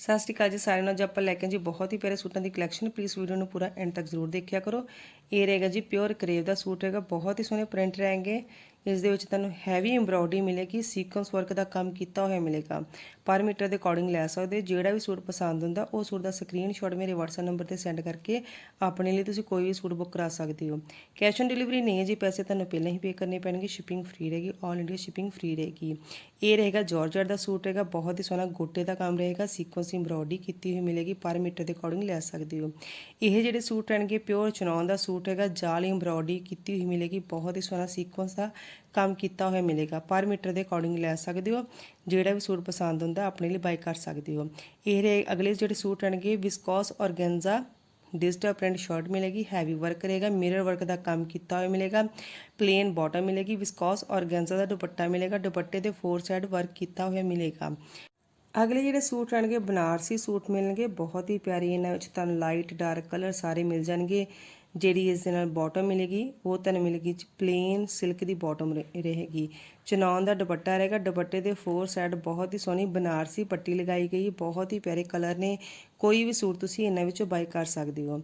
ਸਤਿ ਸ਼੍ਰੀ ਅਕਾਲ ਜੀ ਸਾਰਿਆਂ ਨੂੰ। ਅੱਜ ਆਪਾਂ ਲੈ ਕੇ ਜੀ ਬਹੁਤ ਹੀ ਪਿਆਰੇ ਸੂਟਾਂ ਦੀ ਕਲੈਕਸ਼ਨ ਪਲੀਜ਼ ਵੀਡੀਓ ਨੂੰ ਪੂਰਾ ਐਂਡ ਤੱਕ ਜ਼ਰੂਰ ਦੇਖਿਆ ਕਰੋ। ਇਹ ਰਹੇਗਾ ਜੀ ਪਿਓਰ ਕਰੇਵ ਦਾ ਸੂਟ ਰਹੇਗਾ ਬਹੁਤ ਹੀ ਸੋਹਣੇ ਪ੍ਰਿੰਟ ਰਹਿਣਗੇ। ਇਸ ਦੇ ਵਿੱਚ ਤੁਹਾਨੂੰ ਹੈਵੀ ਐਮਬ੍ਰੋਇਡਰੀ ਮਿਲੇਗੀ ਸੀਕੁਐਂਸ ਵਰਕ ਦਾ ਕੰਮ ਕੀਤਾ ਹੋਇਆ ਮਿਲੇਗਾ। ਪਰ ਮੀਟਰ ਦੇ ਅਕੋਰਡਿੰਗ ਲੈ ਸਕਦੇ ਹੋ। ਜਿਹੜਾ ਵੀ ਸੂਟ ਪਸੰਦ ਹੁੰਦਾ, ਉਹ ਸੂਟ ਦਾ ਸਕਰੀਨਸ਼ਾਟ ਮੇਰੇ WhatsApp ਨੰਬਰ ਤੇ ਸੈਂਡ ਕਰਕੇ ਆਪਣੇ ਲਈ ਤੁਸੀਂ ਕੋਈ ਵੀ ਸੂਟ ਬੁੱਕ ਕਰਾ ਸਕਦੇ ਹੋ। ਕੈਸ਼ ਔਨ ਡਿਲੀਵਰੀ ਨਹੀਂ ਹੈ ਜੀ, ਪੈਸੇ ਤੁਹਾਨੂੰ ਪਹਿਲਾਂ ਹੀ ਪੇ ਕਰਨੇ ਪੈਣਗੇ ਸ਼ਿਪਿੰਗ ਫ੍ਰੀ ਰਹੇਗੀ ਆਲ ਇੰਡੀਆ ਸ਼ਿਪਿੰਗ ਫ੍ਰੀ ਰਹੇਗੀ। ਇਹ ਰਹੇਗਾ ਜਾਰਜਟ ਦਾ ਸੂਟ ਰਹੇਗਾ, ਬਹੁਤ ਹੀ ਸੋਹਣਾ ਗੋਟੇ ਦਾ ਕੰਮ ਰਹੇਗਾ ਸੀਕੁਐਂਸ ਐਮਬ੍ਰੋਇਡਰੀ ਕੀਤੀ ਹੋਈ ਮਿਲੇਗੀ, ਪਰ ਮੀਟਰ ਦੇ ਅਕੋਰਡਿੰਗ ਲੈ ਸਕਦੇ ਹੋ। ਇਹ ਜਿਹੜੇ ਸੂਟ ਰਹਿਣਗੇ ਪਿਓਰ ਚਨੌਨ ਦਾ ਸੂਟ ਹੈਗਾ ਜਾਲ ਐਮਬ੍ਰੋਇਡਰੀ ਕੀਤੀ ਹੋਈ ਮਿਲੇਗੀ, ਬਹੁਤ ਹੀ ਸੋਹਣਾ ਸੀਕੁਐਂਸ ਦਾ ਕੰਮ ਕੀਤਾ ਹੋਇਆ ਮਿਲੇਗਾ। ਪਰ ਮੀਟਰ ਦੇ ਅਕੋਰਡਿੰਗ ਲੈ ਸਕਦੇ ਹੋ। ਜਿਹੜਾ ਵੀ ਸੂਟ ਪਸੰਦ ਹੁੰਦਾ, ਆਪਣੇ ਲਈ ਬਾਈ ਕਰ ਸਕਦੇ ਹੋ। ਇਹ ਰਹੇ ਅਗਲੇ ਜਿਹੜੇ ਸੂਟ ਰਹਿਣਗੇ viscose organza digital print shirt ਮਿਲੇਗੀ ਹੈਵੀ ਵਰਕ ਰਹੇਗਾ ਮਿਰਰ ਵਰਕ ਦਾ ਕੰਮ ਕੀਤਾ ਹੋਇਆ ਮਿਲੇਗਾ ਪਲੇਨ ਬਾਟਮ ਮਿਲੇਗੀ ਵਿਸਕੋਸ ਔਰਗੈਂਜ਼ਾ ਦਾ ਦੁਪੱਟਾ ਮਿਲੇਗਾ, ਦੁਪੱਟੇ ਦੇ ਫੋਰ ਸਾਈਡ ਵਰਕ ਕੀਤਾ ਹੋਇਆ ਮਿਲੇਗਾ। ਅਗਲੇ ਜਿਹੜੇ ਸੂਟ ਰਹਿਣਗੇ ਬਨਾਰਸੀ ਸੂਟ ਮਿਲਣਗੇ, ਬਹੁਤ ਹੀ ਪਿਆਰੀ, ਇਹਨਾਂ ਵਿੱਚ ਤੁਹਾਨੂੰ ਲਾਈਟ ਡਾਰਕ ਕਲਰ ਸਾਰੇ ਮਿਲ ਜਾਣਗੇ। ਜਿਹੜੀ ਇਸ ਦੇ ਨਾਲ ਬਾਟਮ ਮਿਲੇਗੀ, ਉਹ ਤੁਹਾਨੂੰ ਮਿਲੇਗੀ ਪਲੇਨ ਸਿਲਕ ਦੀ ਬਾਟਮ ਰਹੇਗੀ। ਚਨੌਨ ਦਾ ਦੁਪੱਟਾ ਰਹੇਗਾ। ਦੁਪੱਟੇ ਦੇ ਫੋਰ ਸਾਈਡ ਬਹੁਤ ਹੀ ਸੋਹਣੀ ਬਨਾਰਸੀ ਪੱਟੀ ਲਗਾਈ ਗਈ, ਬਹੁਤ ਹੀ ਪਿਆਰੇ ਕਲਰ ਨੇ। ਕੋਈ ਵੀ ਸੂਟ ਤੁਸੀਂ ਇਹਨਾਂ ਵਿੱਚੋਂ ਬਾਈ ਕਰ ਸਕਦੇ ਹੋ।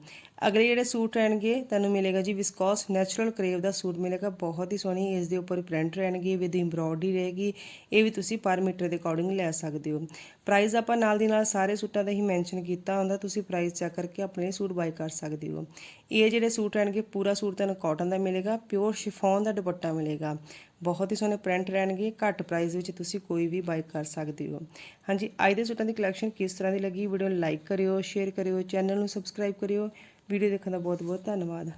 ਅਗਲੇ ਜਿਹੜੇ ਸੂਟ ਰਹਿਣਗੇ, ਤੁਹਾਨੂੰ ਮਿਲੇਗਾ ਜੀ ਵਿਸਕੋਸ ਨੈਚੁਰਲ ਕਰੇਵ ਦਾ ਸੂਟ ਮਿਲੇਗਾ। ਬਹੁਤ ਹੀ ਸੋਹਣੀ ਇਸ ਦੇ ਉੱਪਰ ਪ੍ਰਿੰਟ ਰਹਿਣਗੇ ਵਿਦ ਐਮਬ੍ਰੋਇਡਰੀ ਰਹੇਗੀ। ਇਹ ਵੀ ਤੁਸੀਂ ਪਰ ਮੀਟਰ ਦੇ ਅਕੋਰਡਿੰਗ ਲੈ ਸਕਦੇ ਹੋ। ਪ੍ਰਾਈਸ ਆਪਾਂ ਨਾਲ ਦੀ ਨਾਲ ਸਾਰੇ ਸੂਟਾਂ ਦਾ ਹੀ ਮੈਂਸ਼ਨ ਕੀਤਾ ਹੁੰਦਾ, ਤੁਸੀਂ ਪ੍ਰਾਈਸ ਚੈੱਕ ਕਰਕੇ ਆਪਣੇ ਸੂਟ ਬਾਈ ਕਰ ਸਕਦੇ ਹੋ। ਇਹ ਜਿਹੜੇ ਸੂਟ ਰਹਿਣਗੇ, ਪੂਰਾ ਸੂਟ ਤੁਹਾਨੂੰ ਕਾਟਨ ਦਾ ਮਿਲੇਗਾ ਪਿਓਰ ਸ਼ਿਫੋਨ ਦਾ ਦੁਪੱਟਾ ਮਿਲੇਗਾ। ਬਹੁਤ ਹੀ ਸੋਹਣੇ ਪ੍ਰਿੰਟ ਰਹਿਣਗੇ, ਘੱਟ ਪ੍ਰਾਈਸ ਵਿੱਚ ਤੁਸੀਂ ਕੋਈ ਵੀ ਬਾਈ ਕਰ ਸਕਦੇ ਹੋ। ਹਾਂਜੀ, ਅੱਜ ਦੇ ਸੂਟਾਂ ਦੀ ਕਲੈਕਸ਼ਨ ਕਿਸ ਤਰ੍ਹਾਂ ਦੀ ਲੱਗੀ? ਵੀਡੀਓ ਨੂੰ ਲਾਈਕ ਕਰਿਓ ਸ਼ੇਅਰ ਕਰਿਓ ਚੈਨਲ ਨੂੰ ਸਬਸਕ੍ਰਾਈਬ ਕਰਿਓ। ਵੀਡੀਓ ਦੇਖਣ ਦਾ ਬਹੁਤ ਬਹੁਤ ਧੰਨਵਾਦ।